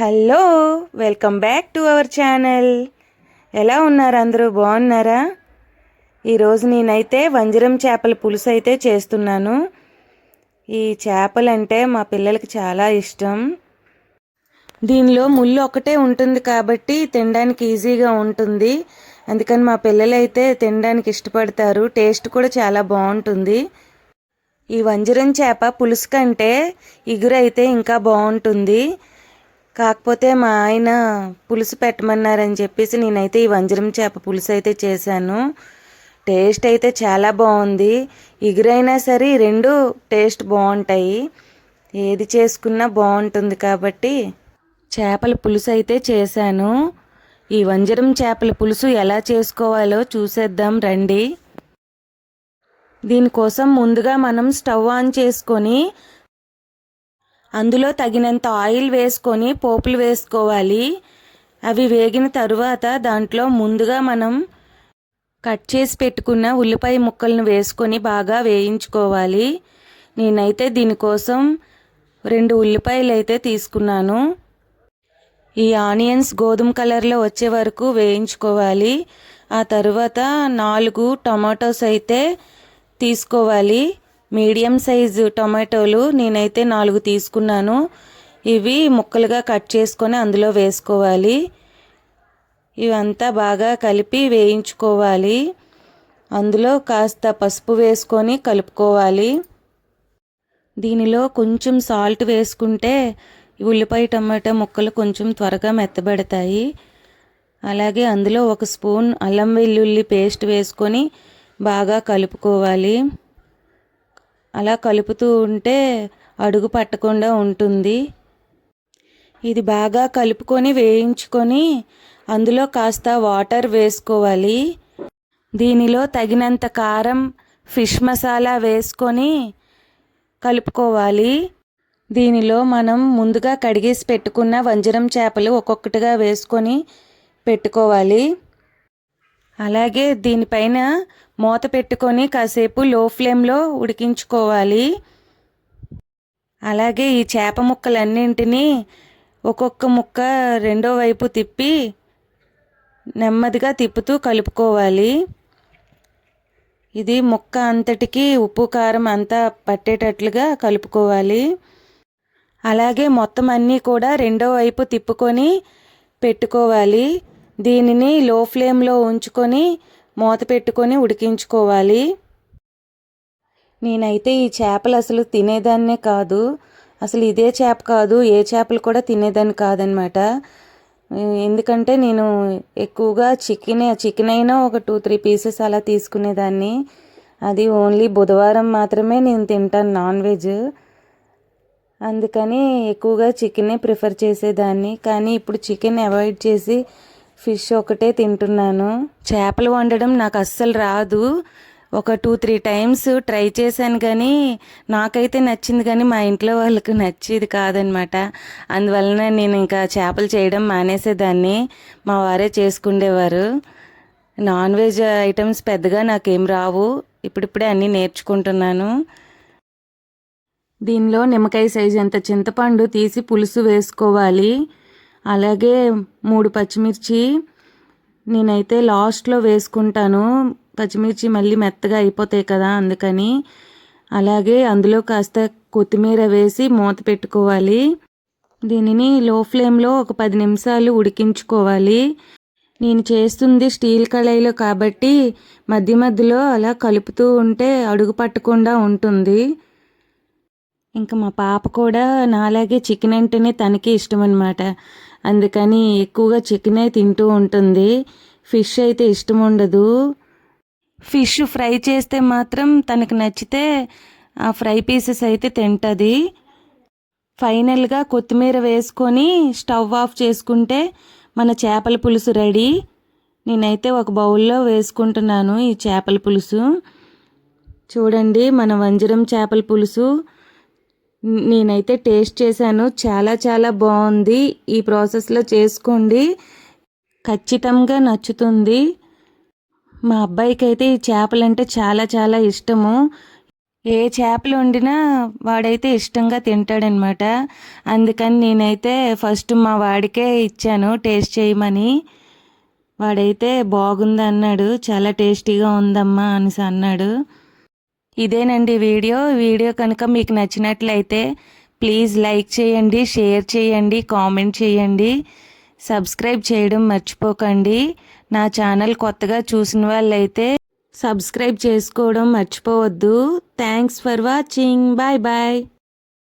Hello welcome back to our channel. ఎలా ఉన్నారు అందరూ? బాగున్నారా? ఈరోజు నేనైతే వంజరం చేపల పులుసు అయితే చేస్తున్నాను. ఈ చేపలంటే మా పిల్లలకి చాలా ఇష్టం. దీనిలో ముళ్ళు ఒకటే ఉంటుంది కాబట్టి తినడానికి ఈజీగా ఉంటుంది. అందుకని మా పిల్లలైతే తినడానికి ఇష్టపడతారు. టేస్ట్ కూడా చాలా బాగుంటుంది. ఈ వంజరం చేప పులుసు కంటే ఇగురైతే ఇంకా బాగుంటుంది. కాకపోతే మా ఆయన పులుసు పెట్టమన్నారని చెప్పేసి నేనైతే ఈ వంజరం చేప పులుసు అయితే చేశాను. టేస్ట్ అయితే చాలా బాగుంది. ఇగురైనా సరే రెండు టేస్ట్ బాగుంటాయి. ఏది చేసుకున్నా బాగుంటుంది కాబట్టి చేపల పులుసు అయితే చేశాను. ఈ వంజరం చేపల పులుసు ఎలా చేసుకోవాలో చూసేద్దాం రండి. దీనికోసం ముందుగా మనం స్టవ్ ఆన్ చేసుకొని అందులో తగినంత ఆయిల్ వేసుకొని పోపులు వేసుకోవాలి. అవి వేగిన తరువాత దాంట్లో ముందుగా మనం కట్ చేసి పెట్టుకున్న ఉల్లిపాయ ముక్కలను వేసుకొని బాగా వేయించుకోవాలి. నేనైతే దీనికోసం రెండు ఉల్లిపాయలు అయితే తీసుకున్నాను. ఈ ఆనియన్స్ గోధుమ కలర్లో వచ్చే వరకు వేయించుకోవాలి. ఆ తర్వాత నాలుగు టమాటోస్ అయితే తీసుకోవాలి. మీడియం సైజు టొమాటోలు నేనైతే నాలుగు తీసుకున్నాను. ఇవి ముక్కలుగా కట్ చేసుకొని అందులో వేసుకోవాలి. ఇవంతా బాగా కలిపి వేయించుకోవాలి. అందులో కాస్త పసుపు వేసుకొని కలుపుకోవాలి. దీనిలో కొంచెం సాల్ట్ వేసుకుంటే ఉల్లిపాయ టమాటా ముక్కలు కొంచెం త్వరగా మెత్తబడతాయి. అలాగే అందులో ఒక స్పూన్ అల్లం వెల్లుల్లి పేస్ట్ వేసుకొని బాగా కలుపుకోవాలి. అలా కలుపుతూ ఉంటే అడుగు పట్టకుండా ఉంటుంది. ఇది బాగా కలుపుకొని వేయించుకొని అందులో కాస్త వాటర్ వేసుకోవాలి. దీనిలో తగినంత కారం ఫిష్ మసాలా వేసుకొని కలుపుకోవాలి. దీనిలో మనం ముందుగా కడిగేసి పెట్టుకున్న వంజరం చేపలు ఒక్కొక్కటిగా వేసుకొని పెట్టుకోవాలి. అలాగే దీనిపైన మూత పెట్టుకొని కాసేపు లో ఫ్లేమ్లో ఉడికించుకోవాలి. అలాగే ఈ చేప ముక్కలన్నింటినీ ఒక్కొక్క ముక్క రెండో వైపు తిప్పి నెమ్మదిగా తిప్పుతూ కలుపుకోవాలి. ఇది ముక్క అంతటికి ఉప్పు కారం అంతా పట్టేటట్లుగా కలుపుకోవాలి. అలాగే మొత్తం అన్నీ కూడా రెండో వైపు తిప్పుకొని పెట్టుకోవాలి. దీనిని లో ఫ్లేమ్లో ఉంచుకొని మూత పెట్టుకొని ఉడికించుకోవాలి. నేనైతే ఈ చేపలు అసలు తినేదాన్నే కాదు. అసలు ఇదే చేప కాదు ఏ చేపలు కూడా తినేదాన్ని కాదనమాట ఎందుకంటే నేను ఎక్కువగా చికెన్ చికెన్ అయినా ఒక టూ త్రీ పీసెస్ అలా తీసుకునేదాన్ని. అది ఓన్లీ బుధవారం మాత్రమే నేను తింటాను నాన్ వెజ్. అందుకని ఎక్కువగా చికెనే ప్రిఫర్ చేసేదాన్ని. కానీ ఇప్పుడు చికెన్ అవాయిడ్ చేసి ఫిష్ ఒకటే తింటున్నాను. చేపలు వండడం నాకు అస్సలు రాదు. ఒక టూ త్రీ టైమ్స్ ట్రై చేశాను కానీ నాకైతే నచ్చింది కానీ మా ఇంట్లో వాళ్ళకి నచ్చేది కాదనమాట. అందువలన నేను ఇంకా చేపలు చేయడం మానేసేదాన్ని. మా వారే చేసుకుండేవారు. నాన్ వెజ్ ఐటమ్స్ పెద్దగా నాకేం రావు. ఇప్పుడిప్పుడే అన్నీ నేర్చుకుంటున్నాను. దీనిలో నిమ్మకాయ సైజు అంత చింతపండు తీసి పులుసు వేసుకోవాలి. అలాగే మూడు పచ్చిమిర్చి నేనైతే లాస్ట్లో వేసుకుంటాను. పచ్చిమిర్చి మళ్ళీ మెత్తగా అయిపోతాయి కదా అందుకని. అలాగే అందులో కాస్త కొత్తిమీర వేసి మూత పెట్టుకోవాలి. దీనిని లో ఫ్లేమ్లో ఒక పది నిమిషాలు ఉడికించుకోవాలి. నేను చేస్తుంది స్టీల్ కళాయిలో కాబట్టి మధ్య మధ్యలో అలా కలుపుతూ ఉంటే అడుగు పట్టకుండా ఉంటుంది. ఇంకా మా పాప కూడా నాలాగే చికెన్ అంటేనే తనకి ఇష్టం అనమాట అందుకని ఎక్కువగా చికెనే తింటూ ఉంటుంది. ఫిష్ అయితే ఇష్టం ఉండదు. ఫిష్ ఫ్రై చేస్తే మాత్రం తనకు నచ్చితే ఆ ఫ్రై పీసెస్ అయితే తింటుంది. ఫైనల్గా కొత్తిమీర వేసుకొని స్టవ్ ఆఫ్ చేసుకుంటే మన చేపల పులుసు రెడీ. నేనైతే ఒక బౌల్లో వేసుకుంటున్నాను ఈ చేపల పులుసు. చూడండి మన వంజరం చేపల పులుసు. నేనైతే టేస్ట్ చేశాను. చాలా చాలా బాగుంది. ఈ ప్రాసెస్లో చేసుకోండి. ఖచ్చితంగా నచ్చుతుంది. మా అబ్బాయికి అయితే ఈ చేపలంటే చాలా చాలా ఇష్టము. ఏ చేపలు వండినా వాడైతే ఇష్టంగా తింటాడనమాట. అందుకని నేనైతే ఫస్ట్ మా వాడికే ఇచ్చాను టేస్ట్ చేయమని. వాడైతే బాగుంది అన్నాడు చాలా టేస్టీగా ఉందమ్మా అనేసి అన్నాడు. ఇదేనండి వీడియో. వీడియో కనుక మీకు నచ్చినట్లయితే ప్లీజ్ లైక్ చేయండి షేర్ చేయండి కామెంట్ చేయండి. సబ్స్క్రైబ్ చేయడం మర్చిపోకండి. నా ఛానల్ కొత్తగా చూసిన వాళ్ళైతే సబ్స్క్రైబ్ చేసుకోవడం మర్చిపోవద్దు. Thanks for watching. Bye bye.